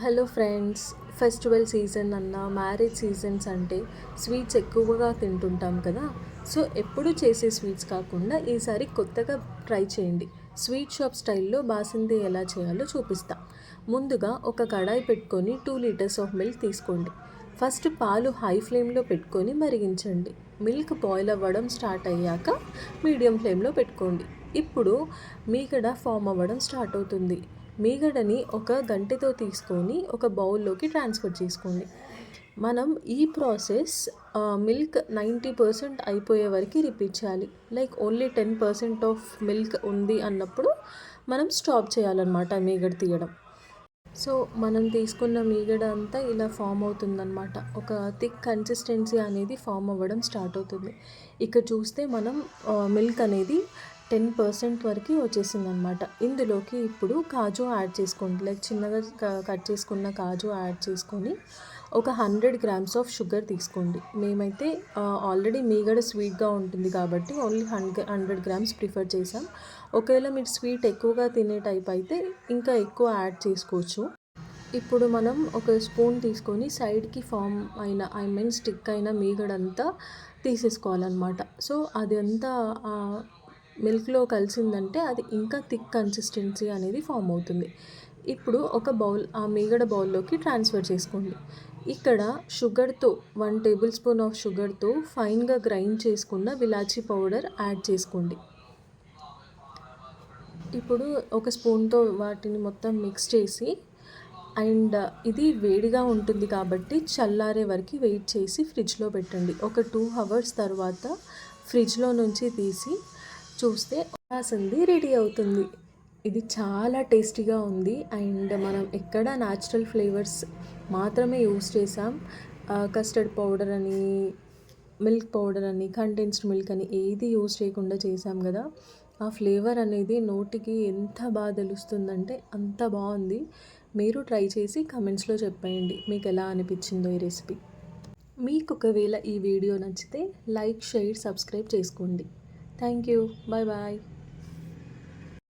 Hello friends festival season అన్న marriage seasons అంటే sweets ఎక్కువగా తింటుంటాం కదా. సో ఎప్పుడు చేసే స్వీట్స్ కాకుండా ఈసారి కొత్తగా ట్రై చేయండి. స్వీట్ షాప్ స్టైల్లో బాసింది ఎలా చేయాలో చూపిస్తా. ముందుగా ఒక కడాయి పెట్టుకొని టూ లీటర్స్ ఆఫ్ మిల్క్ తీసుకోండి. ఫస్ట్ పాలు హై ఫ్లేమ్లో పెట్టుకొని మరిగించండి. మిల్క్ బాయిల్ అవ్వడం స్టార్ట్ అయ్యాక మీడియం ఫ్లేమ్లో పెట్టుకోండి. ఇప్పుడు మీగడ ఫామ్ అవ్వడం స్టార్ట్ అవుతుంది. మీగడని ఒక గంటెతో తీసుకొని ఒక బౌల్లోకి ట్రాన్స్ఫర్ చేసుకోండి. మనం ఈ ప్రాసెస్ మిల్క్ నైంటీ పర్సెంట్ అయిపోయే వరకు రిపీట్ చేయాలి. Like only ten percent of milk ఉంది అన్నప్పుడు మనం స్టాప్ చేయాలన్నమాట మీగడ తీయడం. సో మనం తీసుకున్న మీగడ అంతా ఇలా ఫామ్ అవుతుందన్నమాట. ఒక థిక్ కన్సిస్టెన్సీ అనేది ఫామ్ అవ్వడం స్టార్ట్ అవుతుంది. ఇక్కడ చూస్తే మనం మిల్క్ అనేది టెన్ పర్సెంట్ వరకు వచ్చేసింది అనమాట ఇందులోకి ఇప్పుడు కాజు యాడ్ చేసుకోండి. లైక్ చిన్నగా కట్ చేసుకున్న కాజు యాడ్ చేసుకొని ఒక హండ్రెడ్ గ్రామ్స్ ఆఫ్ షుగర్ తీసుకోండి. మేమైతే ఆల్రెడీ మీగడ స్వీట్గా ఉంటుంది కాబట్టి only hundred hundred grams prefer చేసాం ఒకవేళ మీరు స్వీట్ ఎక్కువగా తినే టైప్ అయితే ఇంకా ఎక్కువ యాడ్ చేసుకోవచ్చు. ఇప్పుడు మనం ఒక స్పూన్ తీసుకొని సైడ్కి ఫామ్ అయిన ఐ మీన్ స్టిక్ అయిన మీగడంతా తీసేసుకోవాలన్నమాట. సో అది అంతా మిల్క్లో కలిసిందంటే అది ఇంకా థిక్ కన్సిస్టెన్సీ అనేది ఫామ్ అవుతుంది. ఇప్పుడు ఒక బౌల్ ఆ మీగడ బౌల్లోకి ట్రాన్స్ఫర్ చేసుకోండి. ఇక్కడ షుగర్తో వన్ టేబుల్ స్పూన్ ఆఫ్ షుగర్తో ఫైన్గా గ్రైండ్ చేసుకున్న విలాచీ పౌడర్ యాడ్ చేసుకోండి. ఇప్పుడు ఒక స్పూన్తో వాటిని మొత్తం మిక్స్ చేసి అండ్ ఇది వేడిగా ఉంటుంది కాబట్టి చల్లారే వరకు వెయిట్ చేసి ఫ్రిడ్జ్లో పెట్టండి. ఒక టూ అవర్స్ తర్వాత ఫ్రిడ్జ్లో నుంచి తీసి చూస్తే బాసంది రెడీ అవుతుంది. ఇది చాలా టేస్టీగా ఉంది. అండ్ మనం ఎక్కడ న్యాచురల్ ఫ్లేవర్స్ మాత్రమే యూస్ చేసాం. కస్టర్డ్ పౌడర్ అని మిల్క్ పౌడర్ అని కండెన్స్డ్ మిల్క్ అని ఏది యూస్ చేయకుండా చేసాం కదా. ఆ ఫ్లేవర్ అనేది నోటికి ఎంత బాగా తెలుస్తుందంటే అంత బాగుంది. మీరు ట్రై చేసి కమెంట్స్లో చెప్పేయండి. మీకు ఎలా అనిపించిందో ఈ రెసిపీ. మీకు ఒకవేళ ఈ వీడియో నచ్చితే లైక్ షేర్ సబ్స్క్రైబ్ చేసుకోండి. Thank you. Bye bye.